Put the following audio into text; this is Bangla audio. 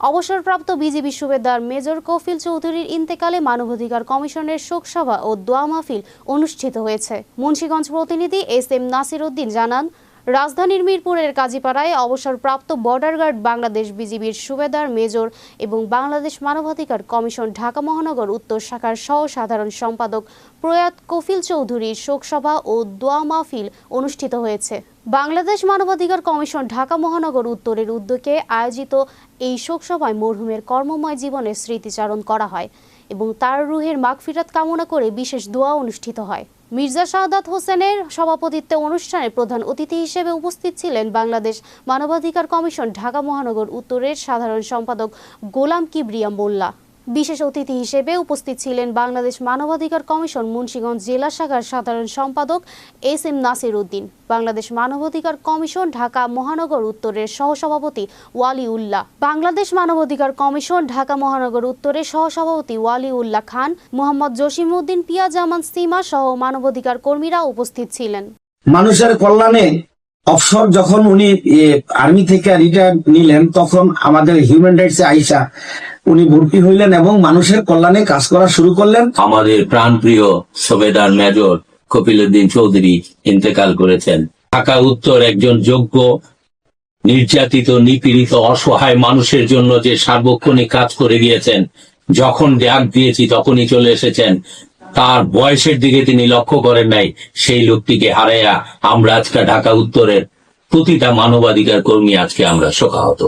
অবসরপ্রাপ্ত বিজি বিশ্ববিদ্যালয়ের মেজর কফিল চৌধুরীর ইন্তেকালে মানবাধিকার কমিশনের শোকসভা ও দোয়া মাহফিল অনুষ্ঠিত হয়েছে। মুন্সীগঞ্জ প্রতিনিধি এস এম নাসির উদ্দিন জানান রাজধানীর মিরপুরের কাজীপাড়ায় অবসরপ্রাপ্ত বর্ডার গার্ড বাংলাদেশ বিজিবির সুবেদার মেজর এবং বাংলাদেশ মানবাধিকার কমিশন ঢাকা মহানগর উত্তর শাখার সহ সাধারণ সম্পাদক প্রয়াত কফিল চৌধুরীর শোকসভা ও দোয়া মাহফিল অনুষ্ঠিত হয়েছে। বাংলাদেশ মানবাধিকার কমিশন ঢাকা মহানগর উত্তরের উদ্যোগে আয়োজিত এই শোকসভায় মরহুমের কর্মময় জীবনের স্মৃতিচারণ করা হয়। এবং তার রুহের মাগফিরাত কামনা করে বিশেষ দোয়া অনুষ্ঠিত হয়। মির্জা শাহাদাত হোসেনের সভাপতিত্বে অনুষ্ঠানে প্রধান অতিথি হিসেবে উপস্থিত ছিলেন বাংলাদেশ মানবাধিকার কমিশন ঢাকা মহানগর উত্তরের সাধারণ সম্পাদক গোলাম কিবরিয়া মোল্লা। বিশেষ অতিথি হিসেবে উপস্থিত ছিলেন বাংলাদেশ মানবাধিকার কমিশন মুন্সিগঞ্জ জেলা শাখার সাধারণ সম্পাদক এস এম নাসির উদ্দিন, বাংলাদেশ মানবাধিকার কমিশন ঢাকা মহানগর উত্তরের সহসভাপতি ওয়ালি উল্লাহ বাংলাদেশ মানবাধিকার কমিশন ঢাকা মহানগর উত্তরের সহসভাপতি ওয়ালি উল্লাহ খান, মোহাম্মদ জসিমউদ্দিন পিয়া জামান সীমা সহ মানবাধিকার কর্মীরা উপস্থিত ছিলেন। মানুষের কল্যাণে অবসর যখন উনি আর্মি থেকে রিটায়ার নিলেন, তখন আমাদের হিউম্যান রাইটস আইসা উনি ভর্তি হইলেন এবং মানুষের কল্যাণে কাজ করা শুরু করলেন। আমাদের প্রাণপ্রিয় সবেদার মেজর কপিলউদ্দিন চৌধুরী ইন্তেকাল করেছেন। ঢাকা উত্তর একজন যোগ্য, নির্যাতিত, নিপীড়িত, অসহায় মানুষের জন্য যে সার্বক্ষণিক কাজ করে গিয়েছেন, যখন ডাক দিয়েছি তখনই চলে এসেছেন, তার বয়সের দিকে তিনি লক্ষ্য করেন নাই, সেই লোকটিকে হারাইয়া আমরা আজকে ঢাকা উত্তরের প্রতিটা মানবাধিকার কর্মী আজকে আমরা শোকাহত।